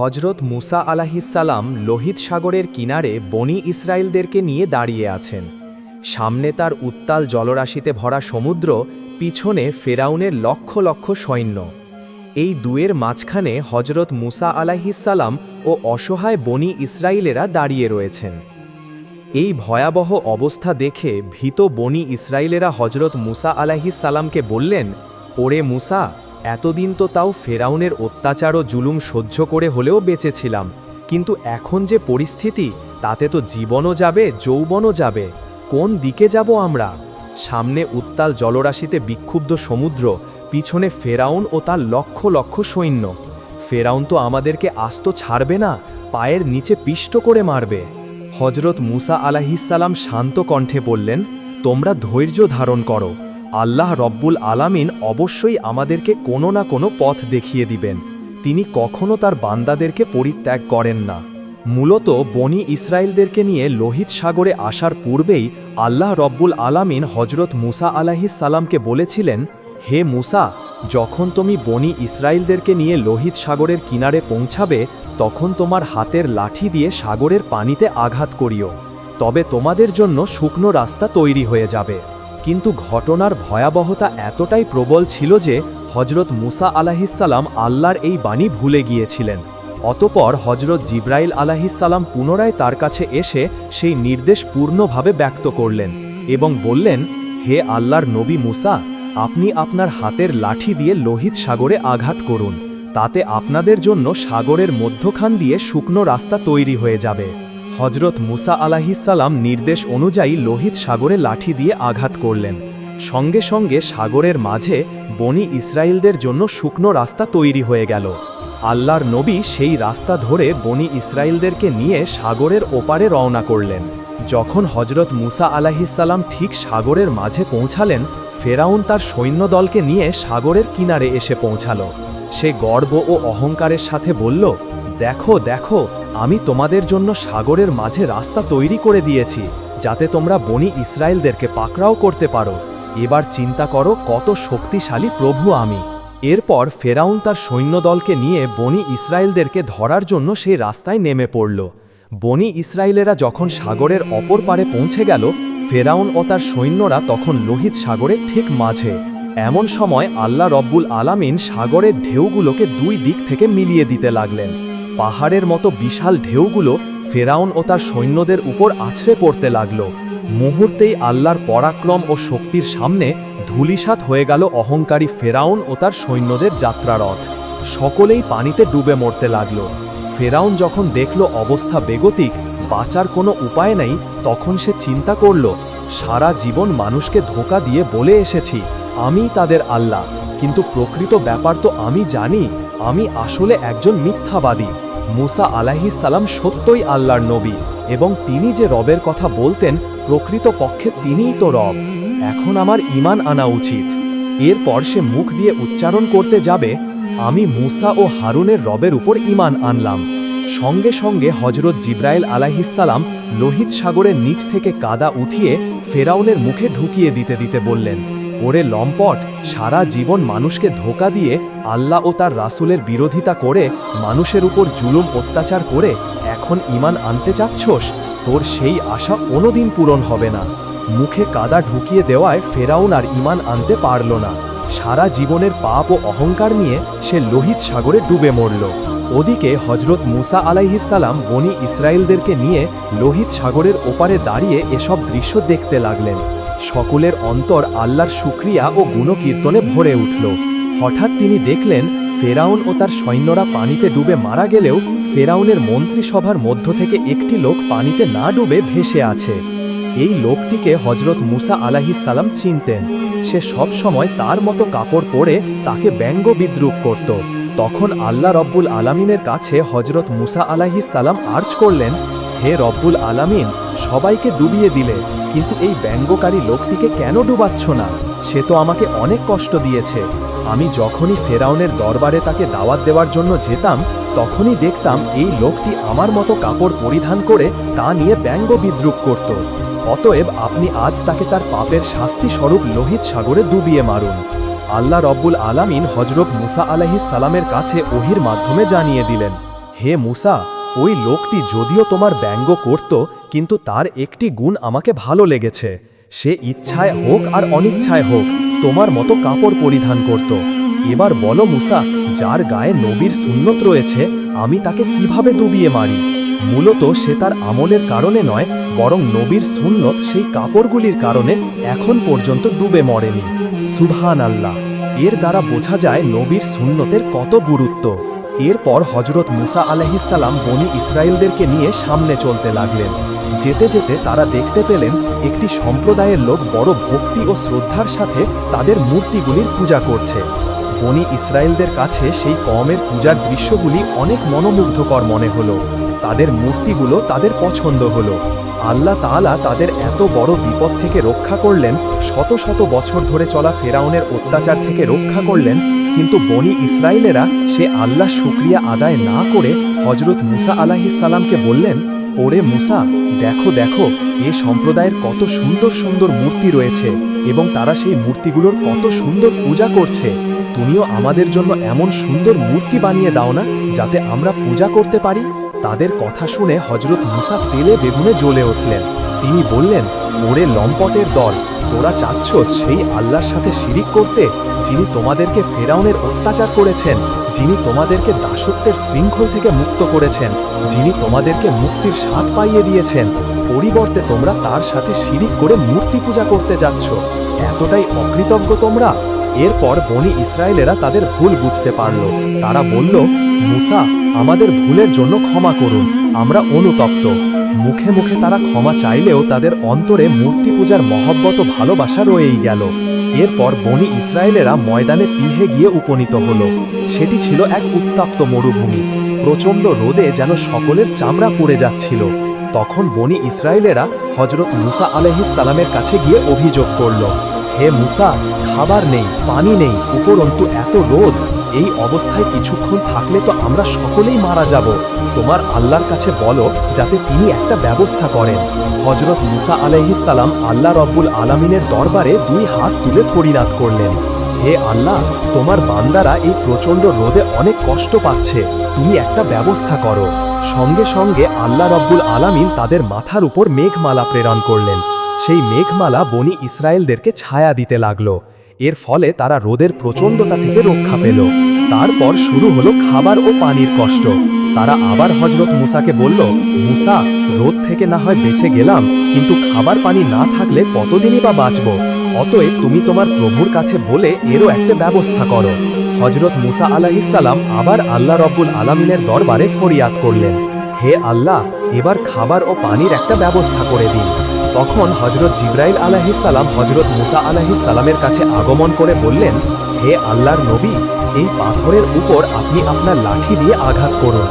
হজরত মুসা আলাহিসাল্লাম লোহিত সাগরের কিনারে বনি ইসরায়েলদেরকে নিয়ে দাঁড়িয়ে আছেন। সামনে তার উত্তাল জলরাশিতে ভরা সমুদ্র, পিছনে ফেরাউনের লক্ষ লক্ষ সৈন্য। এই দুয়ের মাঝখানে হজরত মুসা আলাহিসাল্লাম ও অসহায় বনি ইসরায়েলেরা দাঁড়িয়ে রয়েছেন। এই ভয়াবহ অবস্থা দেখে ভীত বনি ইসরায়েলেরা হজরত মুসা আলাহিসাল্লামকে বললেন, ওরে মুসা এতদিন তো তাও ফেরাউনের অত্যাচার ও জুলুম সহ্য করে হলেও বেঁচেছিলাম। কিন্তু এখন যে পরিস্থিতি, তাতে তো জীবনও যাবে, যৌবনও যাবে। কোন দিকে যাব আমরা? সামনে উত্তাল জলরাশিতে বিক্ষুব্ধ সমুদ্র, পিছনে ফেরাউন ও তার লক্ষ লক্ষ সৈন্য। ফেরাউন তো আমাদেরকে আস্ত ছাড়বে না, পায়ের নিচে পিষ্ট করে মারবে। হজরত মুসা আলাহিসাল্লাম শান্ত কণ্ঠে বললেন, তোমরা ধৈর্য ধারণ করো। আল্লাহ রব্বুল আলামিন অবশ্যই আমাদেরকে কোনো না কোনো পথ দেখিয়ে দিবেন। তিনি কখনো তার বান্দাদেরকে পরিত্যাগ করেন না। মূলত বনি ইসরায়েলদেরকে নিয়ে লোহিত সাগরে আসার পূর্বেই আল্লাহ রব্বুল আলামিন হজরত মুসা সালামকে বলেছিলেন, হে মুসা, যখন তুমি বনি ইসরায়েলদেরকে নিয়ে লোহিত সাগরের কিনারে পৌঁছাবে, তখন তোমার হাতের লাঠি দিয়ে সাগরের পানিতে আঘাত করিও। তবে তোমাদের জন্য শুকনো রাস্তা তৈরি হয়ে যাবে। কিন্তু ঘটনার ভয়াবহতা এতটাই প্রবল ছিল যে হজরত মুসা আলাহিসাল্লাম আল্লাহর এই বাণী ভুলে গিয়েছিলেন। অতপর হজরত জিব্রাইল আলাহিসাল্লাম পুনরায় তার কাছে এসে সেই নির্দেশ পূর্ণভাবে ব্যক্ত করলেন এবং বললেন, হে আল্লাহর নবী মুসা, আপনি আপনার হাতের লাঠি দিয়ে লোহিত সাগরে আঘাত করুন। তাতে আপনাদের জন্য সাগরের মধ্যখান দিয়ে শুকনো রাস্তা তৈরি হয়ে যাবে। হজরত মুসা আলাহিসাল্লাম নির্দেশ অনুযায়ী লোহিত সাগরে লাঠি দিয়ে আঘাত করলেন। সঙ্গে সঙ্গে সাগরের মাঝে বনি ইসরায়েলদের জন্য শুকনো রাস্তা তৈরি হয়ে গেল। আল্লাহর নবী সেই রাস্তা ধরে বনি ইসরায়েলদেরকে নিয়ে সাগরের ওপারে রওনা করলেন। যখন হজরত মুসা আলাহিসাল্লাম ঠিক সাগরের মাঝে পৌঁছালেন, ফেরাউন তার সৈন্যদলকে নিয়ে সাগরের কিনারে এসে পৌঁছালো। সে গর্ব ও অহংকারের সাথে বলল, দেখো দেখো আমি তোমাদের জন্য সাগরের মাঝে রাস্তা তৈরি করে দিয়েছি, যাতে তোমরা বনি ইসরায়েলদেরকে পাকড়াও করতে পারো। এবার চিন্তা করো কত শক্তিশালী প্রভু আমি। এরপর ফেরাউন তার সৈন্যদলকে নিয়ে বনি ইসরায়েলদেরকে ধরার জন্য সেই রাস্তায় নেমে পড়ল। বনি ইসরায়েলেরা যখন সাগরের অপর পারে পৌঁছে গেল, ফেরাউন ও তার সৈন্যরা তখন লোহিত সাগরের ঠিক মাঝে। এমন সময় আল্লাহ রব্বুল আলামিন সাগরের ঢেউগুলোকে দুই দিক থেকে মিলিয়ে দিতে লাগলেন। পাহাড়ের মতো বিশাল ঢেউগুলো ফেরাউন ও তার সৈন্যদের উপর আছড়ে পড়তে লাগল। মুহূর্তেই আল্লাহর পরাক্রম ও শক্তির সামনে ধূলিসাৎ হয়ে গেল অহংকারী ফেরাউন ও তার সৈন্যদের যাত্রারথ। সকলেই পানিতে ডুবে মরতে লাগল। ফেরাউন যখন দেখল অবস্থা বেগতিক, বাঁচার কোনো উপায় নেই, তখন সে চিন্তা করল, সারা জীবন মানুষকে ধোকা দিয়ে বলে এসেছি আমি তাদের আল্লাহ, কিন্তু প্রকৃত ব্যাপার তো আমি জানি। আমি আসলে একজন মিথ্যাবাদী। মুসা সালাম সত্যই আল্লাহর নবী এবং তিনি যে রবের কথা বলতেন, প্রকৃত পক্ষে তিনিই তো রব। এখন আমার ইমান আনা উচিত। এরপর সে মুখ দিয়ে উচ্চারণ করতে যাবে, আমি মুসা ও হারুনের রবের উপর ইমান আনলাম। সঙ্গে সঙ্গে হজরত জিব্রাইল আলাহিসাল্লাম লোহিত সাগরের নিচ থেকে কাদা উঠিয়ে ফেরাউনের মুখে ঢুকিয়ে দিতে দিতে বললেন ওরে লম্পট, সারা জীবন মানুষকে ধোকা দিয়ে আল্লাহ ও তার রাসুলের বিরোধিতা করে মানুষের উপর জুলুম অত্যাচার করে এখন ইমান আনতে চাচ্ছস? তোর সেই আশা কোনোদিন পূরণ হবে না। মুখে কাদা ঢুকিয়ে দেওয়ায় ফেরাউন আর ইমান আনতে পারল না। সারা জীবনের পাপ ও অহংকার নিয়ে সে লোহিত সাগরে ডুবে মরল। ওদিকে হজরত মুসা আলাইহিসাল্লাম বনি ইসরায়েলদেরকে নিয়ে লোহিত সাগরের ওপারে দাঁড়িয়ে এসব দৃশ্য দেখতে লাগলেন। সকলের অন্তর আল্লাহর শুক্রিয়া ও গুণকীর্তনে ভরে উঠল। হঠাৎ তিনি দেখলেন, ফেরাউন ও তার সৈন্যরা পানিতে ডুবে মারা গেলেও ফেরাউনের মন্ত্রিসভার মধ্য থেকে একটি লোক পানিতে না ডুবে ভেসে আছে। এই লোকটিকে হজরত মুসা আলাহিসাল্লাম চিনতেন। সে সব সময় তার মতো কাপড় পরে তাকে ব্যঙ্গ বিদ্রুপ করত। তখন আল্লাহ রব্বুল আলামিনের কাছে হজরত মুসা আলাহিসাল্লাম আর্জ করলেন হে রব্বুল আলামিন, সবাইকে ডুবিয়ে দিলে, কিন্তু এই ব্যঙ্গকারী লোকটিকে কেন ডুবাচ্ছ না? সে তো আমাকে অনেক কষ্ট দিয়েছে। আমি যখনই ফেরাউনের দরবারে তাকে দাওয়াত দেওয়ার জন্য যেতাম, তখনই দেখতাম এই লোকটি আমার মতো কাপড় পরিধান করে তা নিয়ে ব্যঙ্গ বিদ্রুপ করত। অতএব আপনি আজ তাকে তার পাপের শাস্তি স্বরূপ লোহিত সাগরে ডুবিয়ে মারুন। আল্লাহ রব্বুল আলামিন হজরত মুসা আলাহিস সালামের কাছে ওহির মাধ্যমে জানিয়ে দিলেন, হে মুসা ওই লোকটি যদিও তোমার ব্যঙ্গ করত, কিন্তু তার একটি গুণ আমাকে ভালো লেগেছে। সে ইচ্ছায় হোক আর অনিচ্ছায় হোক, তোমার মতো কাপড় পরিধান করত। এবার বলো মুসা, যার গায়ে নবীর সুন্নত রয়েছে, আমি তাকে কীভাবে ডুবিয়ে মারি? মূলত সে তার আমলের কারণে নয়, বরং নবীর সুন্নত সেই কাপড়গুলির কারণে এখন পর্যন্ত ডুবে মরেনি। সুবহান আল্লাহ এর দ্বারা বোঝা যায় নবীর সুন্নতের কত গুরুত্ব। এরপর হজরত মুসা আলহিসাল্লাম বনি ইসরায়েলদেরকে নিয়ে সামনে চলতে লাগলেন। যেতে যেতে তারা দেখতে পেলেন একটি সম্প্রদায়ের লোক বড় ভক্তি ও শ্রদ্ধার সাথে তাদের মূর্তিগুলির পূজা করছে। বনি ইসরায়েলদের কাছে সেই কমের পূজার দৃশ্যগুলি অনেক মনোমুগ্ধকর মনে হলো। তাদের মূর্তিগুলো তাদের পছন্দ হলো। আল্লাহ তালা তাদের এত বড় বিপদ থেকে রক্ষা করলেন, শত শত বছর ধরে চলা ফেরাউনের অত্যাচার থেকে রক্ষা করলেন, কিন্তু বনি ইসরায়েলেরা সে আল্লাহ শুক্রিয়া আদায় না করে হজরত মুসা আলাহিসাল্লামকে বললেন, ওরে মুসা, দেখো দেখো, এ সম্প্রদায়ের কত সুন্দর সুন্দর মূর্তি রয়েছে। এবং তারা সেই মূর্তিগুলোর কত সুন্দর পূজা করছে। তুমিও আমাদের জন্য এমন সুন্দর মূর্তি বানিয়ে দাও না, যাতে আমরা পূজা করতে পারি? তাদের কথা শুনে হজরত মুসা তেলে বেগুনে জ্বলে উঠলেন। তিনি বললেন, ওরে লম্পটের দল, তোরা চাচ্ছস সেই আল্লাহর সাথে শিরিক করতে, যিনি তোমাদেরকে ফেরাউনের অত্যাচার করেছেন, যিনি তোমাদেরকে দাসত্বের শৃঙ্খল থেকে মুক্ত করেছেন, যিনি তোমাদেরকে মুক্তির স্বাদ পাইয়ে দিয়েছেন। পরিবর্তে তোমরা তার সাথে শিরিক করে মূর্তি পূজা করতে যাচ্ছ। এতটাই অকৃতজ্ঞ তোমরা। এরপর বনি ইসরায়েলেরা তাদের ভুল বুঝতে পারল। তারা বলল, মুসা, আমাদের ভুলের জন্য ক্ষমা করুন। আমরা অনুতপ্ত। মুখে মুখে তারা ক্ষমা চাইলেও তাদের অন্তরে মূর্তি পূজার মহব্বত ভালোবাসা রয়েই গেল। এরপর বনি ইসরায়েলেরা ময়দানে তিহে গিয়ে উপনীত হল। সেটি ছিল এক উত্তাপ্ত মরুভূমি। প্রচণ্ড রোদে যেন সকলের চামড়া পড়ে যাচ্ছিল। তখন বনি ইসরায়েলেরা হজরত মুসা আলহিসালামের কাছে গিয়ে অভিযোগ করল, হে মুসা, খাবার নেই, পানি নেই, উপরন্তু এত রোদ, এই অবস্থায় কিছুক্ষণ থাকলে তো আমরা সকলেই মারা যাব। তোমার আল্লাহর কাছে বলো যাতে তিনি একটা ব্যবস্থা করেন। হজরত মুসা আলহিসাল্লাম আল্লাহ রব্বুল আলামিনের দরবারে দুই হাত তুলে ফরিনাদ করলেন, হে আল্লাহ, তোমার বান্দারা এই প্রচণ্ড রোদে অনেক কষ্ট পাচ্ছে, তুমি একটা ব্যবস্থা করো। সঙ্গে সঙ্গে আল্লাহ রব্বুল আলামিন তাদের মাথার উপর মেঘমালা প্রেরণ করলেন। সেই মেঘমালা বনি ইসরায়েলদেরকে ছায়া দিতে লাগল। এর ফলে তারা রোদের প্রচণ্ডতা থেকে রক্ষা পেল। তারপর শুরু হলো খাবার ও পানির কষ্ট। তারা আবার হজরত মুসাকে বলল, মুসা, রোদ থেকে না হয় বেঁচে গেলাম, কিন্তু খাবার পানি না থাকলে কতদিনই বা বাঁচব? অতএব তুমি তোমার প্রভুর কাছে বলে এরও একটা ব্যবস্থা করো। হজরত মুসা আলাহিসাল্লাম আবার আল্লাহ রব্বুল আলামিনের দরবারে ফরিয়াদ করলেন। হে আল্লাহ, এবার খাবার ও পানির একটা ব্যবস্থা করে দিন। তখন হজরত জিব্রাইল আলাহিসাল্লাম হজরত মুসা আলাহিসাল্লামের কাছে আগমন করে বললেন, হে আল্লাহর নবী, এই পাথরের উপর আপনি আপনার লাঠি দিয়ে আঘাত করুন।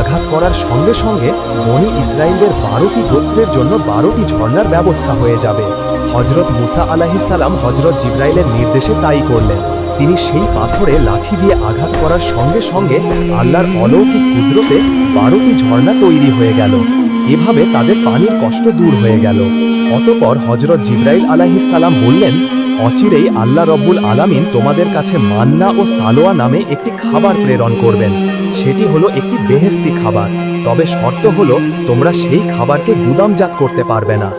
আঘাত করার সঙ্গে সঙ্গে মনি ইসরায়েলের বারোটি গোত্রের জন্য বারোটি ঝর্ণার ব্যবস্থা হয়ে যাবে। হজরত মুসা আলাহিসাল্লাম হজরত জিব্রাইলের নির্দেশে তাই করলেন। তিনি সেই পাথরে লাঠি দিয়ে আঘাত করার সঙ্গে সঙ্গে আল্লাহর অলৌকিক কুদরতে বারোটি ঝর্ণা তৈরি হয়ে গেল। এভাবে তাদের পানির কষ্ট দূর হয়ে গেল। অতপর হজরত জিব্রাইল আলাহিসাল্লাম বললেন, অচিরেই আল্লাহ রব্বুল আলামিন তোমাদের কাছে মান্না ও সালোয়া নামে একটি খাবার প্রেরণ করবেন। সেটি হলো একটি বেহেস্তি খাবার। তবে শর্ত হলো, তোমরা সেই খাবারকে গুদামজাত করতে পারবে না।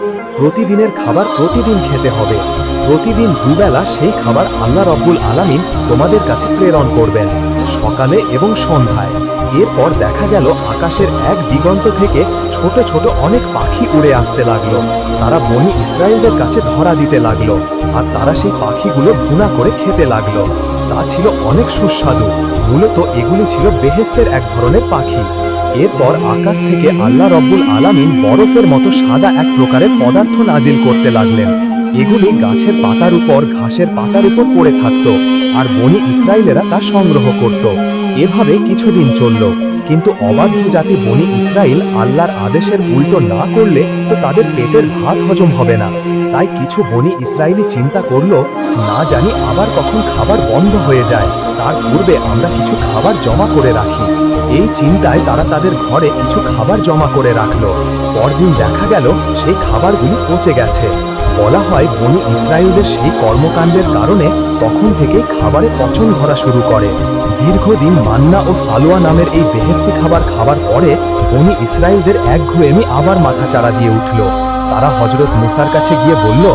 প্রতিদিনের খাবার প্রতিদিন খেতে হবে। প্রতিদিন দুবেলা সেই খাবার আল্লাহ রব্বুল আলামিন তোমাদের কাছে প্রেরণ করবেন, সকালে এবং সন্ধ্যায়। এরপর দেখা গেল আকাশের এক দিগন্ত থেকে ছোট ছোট অনেক পাখি উড়ে আসতে লাগল। তারা বনি ইসরায়েলদের কাছে ধরা দিতে লাগল আর তারা সেই পাখিগুলো ভুনা করে খেতে লাগল। তা ছিল অনেক সুস্বাদু। মূলত এগুলি ছিল বেহেস্তের এক ধরনের পাখি। এরপর আকাশ থেকে আল্লাহ রব্বুল আলামিন বরফের মতো সাদা এক প্রকারের পদার্থ নাজিল করতে লাগলেন। এগুলি গাছের পাতার উপর, ঘাসের পাতার উপর পড়ে থাকত, আর বনি ইসরায়েলেরা তা সংগ্রহ করত। এভাবে কিছুদিন চলল। কিন্তু অবাধ্য জাতি বনি ইসরায়েল আল্লাহর আদেশের উল্টো না করলে তো তাদের পেটের ভাত হজম হবে না। তাই কিছু বনি ইসরায়েলি চিন্তা করল, না জানি আবার কখন খাবার বন্ধ হয়ে যায়। তার পূর্বে আমরা কিছু খাবার জমা করে রাখি। এই চিন্তায় তারা তাদের ঘরে কিছু খাবার জমা করে রাখল। পরদিন দেখা গেল, সেই খাবারগুলি পচে গেছে। বলা হয়, বনি ইসরায়েলদের সেই কর্মকাণ্ডের কারণে তখন থেকে খাবারে পচন ধরা শুরু করে। দীর্ঘদিন মান্না ও সালোয়া নামের এই বেহেস্তি খাবার খাবার পরে বনি ইসরায়েলদের একঘুয়েমি আবার মাথাচাড়া দিয়ে উঠল। তারা হজরত মুসার কাছে গিয়ে বলল,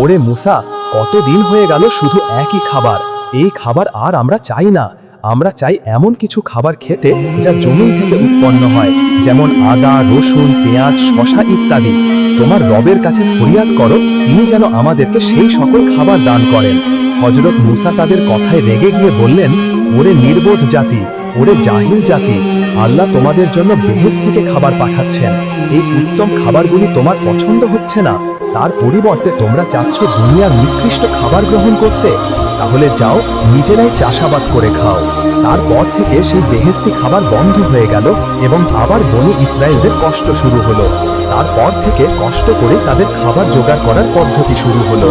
ওরে মুসা, কতদিন হয়ে গেল শুধু একই খাবার। এই খাবার আর আমরা চাই না। আমরা চাই এমন কিছু খাবার খেতে যা জমিন থেকে উৎপন্ন হয়, যেমন আদা, রসুন, পেঁয়াজ শশা ইত্যাদি। তোমার রবের কাছে ফরিয়াদ করো, তিনি যেন আমাদেরকে সেই সকল খাবার দান করেন। হজরত মুসা তাদের কথায় রেগে গিয়ে বললেন, ওরে নির্বোধ জাতি, ওরে জাহিল জাতি, আল্লাহ তোমাদের জন্য বেহেস থেকে খাবার পাঠাচ্ছেন। এই উত্তম খাবারগুলি তোমার পছন্দ হচ্ছে না। তার পরিবর্তে তোমরা চাচ্ছ দুনিয়ার নিকৃষ্ট খাবার গ্রহণ করতে। তাহলে যাও, নিজেরাই চাষাবাদ করে খাও। তারপর থেকে সেই বেহেস্তি খাবার বন্ধ হয়ে গেল এবং আবার বনি ইসরায়েলদের কষ্ট শুরু হলো। তারপর থেকে কষ্ট করে তাদের খাবার জোগাড় করার পদ্ধতি শুরু হলো।